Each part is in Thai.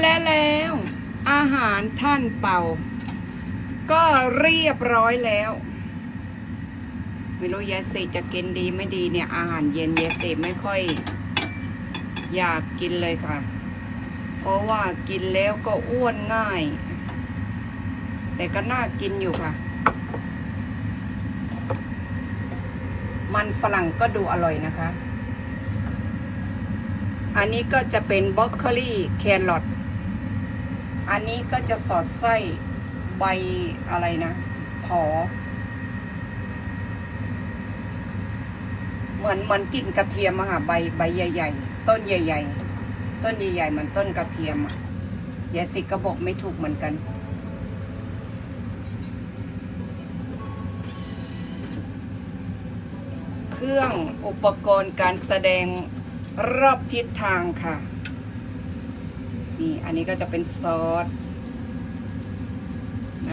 และแล้วอาหารท่านเป่า ก็เรียบร้อยแล้ว ไม่รู้ยายสีจะกินดีไม่ดีเนี่ย อาหารเย็นยายสีไม่ค่อย อยากกินเลยค่ะ เพราะว่ากินแล้วก็อ้วนง่าย แต่ก็น่ากินอยู่ค่ะ มันฝรั่งก็ดูอร่อยนะคะ อันนี้ก็จะเป็นบรอกโคลีแครอทอันนี้ก็จะสอดไส้ใบอะไรนะผอเหมือนเหมือนกินกระเทียมอะค่ะใบใบใหญ่ ๆ ต้นใหญ่ ๆ ต้นใหญ่ๆเหมือนต้นกระเทียมอะยายสิก็บอกไม่ถูกเหมือนกัน เครื่องอุปกรณ์การแสดง รอบทิศทางค่ะ นี่อันนี้ก็จะเป็นซอสอ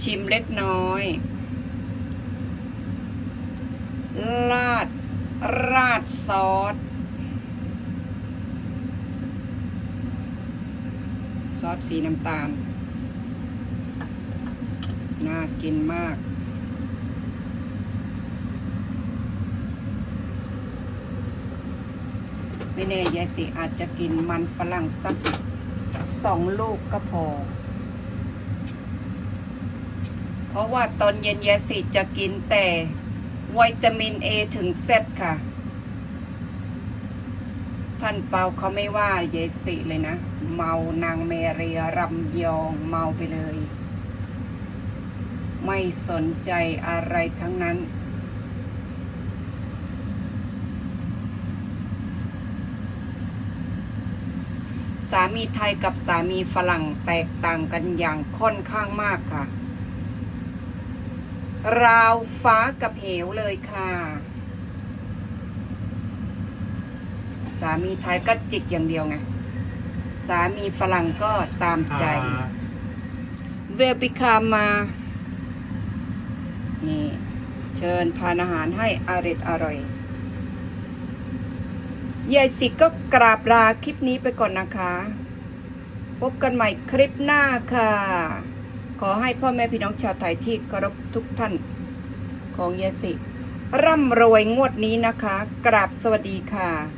ชิมเล็กน้อยลาด ราดซอส ซอสสีน้ำตาล น่ากินมาก ไม่แน่ยายสิอาจจะกินมันฝรั่งสักสองลูกก็พอ เพราะว่าตอนเย็นยายสิจะกินแต่วิตามินเอถึงเซตค่ะ ท่านเปาเขาไม่ว่ายายสิเลยนะ เมานางเมเรียรำยองเมาไปเลย ไม่สนใจอะไรทั้งนั้น สามีไทยกับสามีฝรั่งแตกต่างกันอย่างค่อนข้างมากค่ะ ราวฟ้ากับเหวเลยค่ะ สามีไทยก็จิกอย่างเดียวไง สามีฝรั่งก็ตามใจ เวลปิคามมานี่ เชิญทานอาหารให้อริดอร่อย ยายสิก็กราบลาคลิปนี้ไปก่อนนะคะ พบกันใหม่คลิปหน้าค่ะ ขอให้พ่อแม่พี่น้องชาวไทยที่เคารพทุกท่านของยายสิ ร่ำรวยงวดนี้นะคะ กราบสวัสดีค่ะ